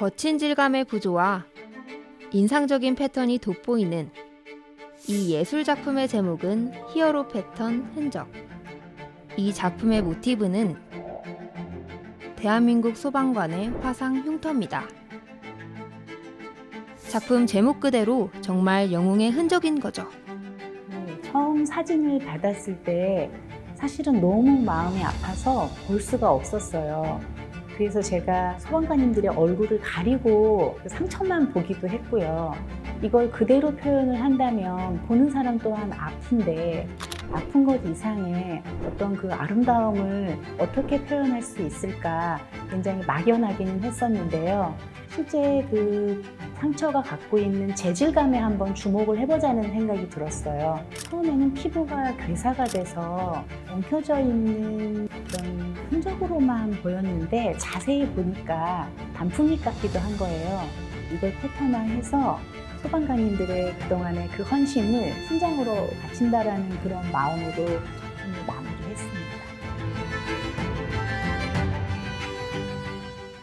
거친 질감의 구조와 인상적인 패턴이 돋보이는 이 예술 작품의 제목은 히어로 패턴 흔적. 이 작품의 모티브는 대한민국 소방관의 화상 흉터입니다. 작품 제목 그대로 정말 영웅의 흔적인 거죠. 네, 처음 사진을 받았을 때 사실은 너무 마음이 아파서 볼 수가 없었어요. 그래서 제가 소방관님들의 얼굴을 가리고 그 상처만 보기도 했고요. 이걸 그대로 표현을 한다면 보는 사람 또한 아픈데 아픈 것 이상의 어떤 그 아름다움을 어떻게 표현할 수 있을까 굉장히 막연하기는 했었는데요. 실제 그 상처가 갖고 있는 재질감에 한번 주목을 해보자는 생각이 들었어요. 처음에는 피부가 괴사가 돼서 엉켜져 있는 그런 흔적으로만 보였는데 자세히 보니까 단풍잎 같기도 한 거예요. 이걸 패턴화해서 소방관님들의 그동안의 그 헌신을 순장으로 바친다라는 그런 마음으로 작품을 마무리했습니다.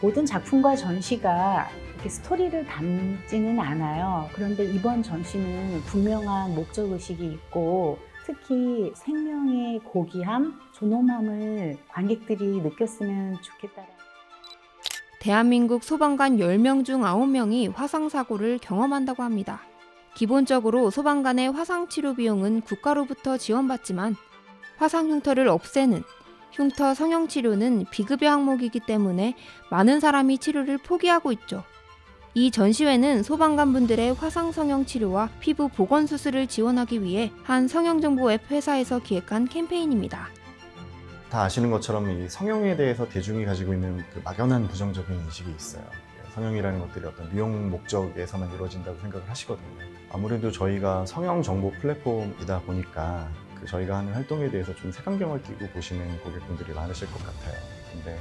모든 작품과 전시가 이렇게 스토리를 담지는 않아요. 그런데 이번 전시는 분명한 목적 의식이 있고 특히 생명의 고귀함, 존엄함을 관객들이 느꼈으면 좋겠다. 대한민국 소방관 10명 중 9명이 화상사고를 경험한다고 합니다. 기본적으로 소방관의 화상치료 비용은 국가로부터 지원받지만 화상 흉터를 없애는 흉터 성형치료는 비급여 항목이기 때문에 많은 사람이 치료를 포기하고 있죠. 이 전시회는 소방관분들의 화상 성형 치료와 피부 보건 수술을 지원하기 위해 한 성형 정보 앱 회사에서 기획한 캠페인입니다. 다 아시는 것처럼 이 성형에 대해서 대중이 가지고 있는 그 막연한 부정적인 인식이 있어요. 성형이라는 것들이 어떤 미용 목적에서만 이루어진다고 생각을 하시거든요. 아무래도 저희가 성형 정보 플랫폼이다 보니까 그 저희가 하는 활동에 대해서 좀 색안경을 끼고 보시는 고객분들이 많으실 것 같아요. 근데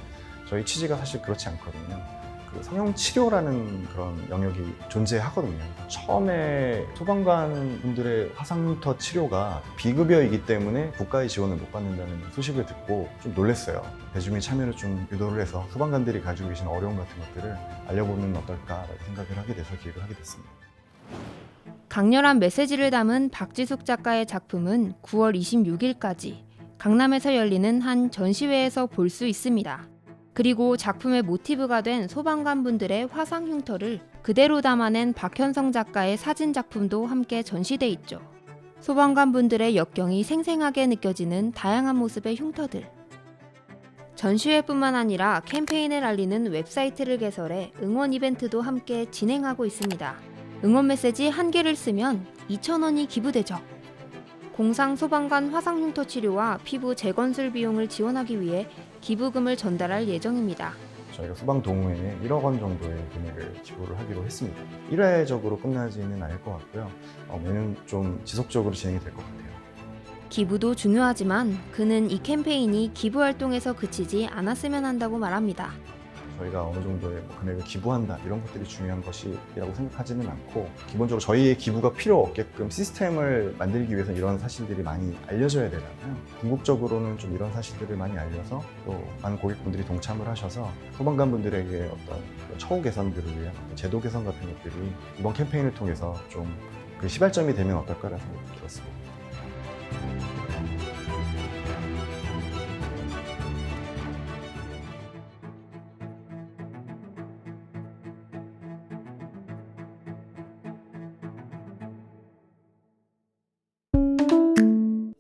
저희 취지가 사실 그렇지 않거든요. 그 성형 치료라는 그런 영역이 존재하거든요. 처음에 소방관 분들의 화상흉터 치료가 비급여이기 때문에 국가의 지원을 못 받는다는 소식을 듣고 좀 놀랐어요. 대중의 참여를 좀 유도를 해서 소방관들이 가지고 계신 어려움 같은 것들을 알려보면 어떨까라고 생각을 하게 돼서 기획을 하게 됐습니다. 강렬한 메시지를 담은 박지숙 작가의 작품은 9월 26일까지 강남에서 열리는 한 전시회에서 볼 수 있습니다. 그리고 작품의 모티브가 된 소방관 분들의 화상 흉터를 그대로 담아낸 박현성 작가의 사진 작품도 함께 전시돼 있죠. 소방관 분들의 역경이 생생하게 느껴지는 다양한 모습의 흉터들. 전시회뿐만 아니라 캠페인을 알리는 웨브사이트를 개설해 응원 이벤트도 함께 진행하고 있습니다. 응원 메시지 한 개를 쓰면 2,000원이 기부되죠. 공상 소방관 화상 흉터 치료와 피부 재건술 비용을 지원하기 위해 기부금을 전달할 예정입니다. 저희가 소방 동호회에 1억 원 정도의 금액을 기부를 하기로 했습니다. 1회적으로 끝나지는 않을 것 같고요. 어, 매년 좀 지속적으로 진행이 될 것 같아요. 기부도 중요하지만 그는 이 캠페인이 기부 활동에서 그치지 않았으면 한다고 말합니다. 저희가 어느 정도의 뭐 금액을 기부한다 이런 것들이 중요한 것이라고 생각하지는 않고 기본적으로 저희의 기부가 필요 없게끔 시스템을 만들기 위해서 이런 사실들이 많이 알려져야 되잖아요. 궁극적으로는 좀 이런 사실들을 많이 알려서 또 많은 고객분들이 동참을 하셔서 소방관분들에게 어떤 그 처우 개선들을 위한 제도 개선 같은 것들이 이번 캠페인을 통해서 좀 그 시발점이 되면 어떨까라는 생각이 들었습니다.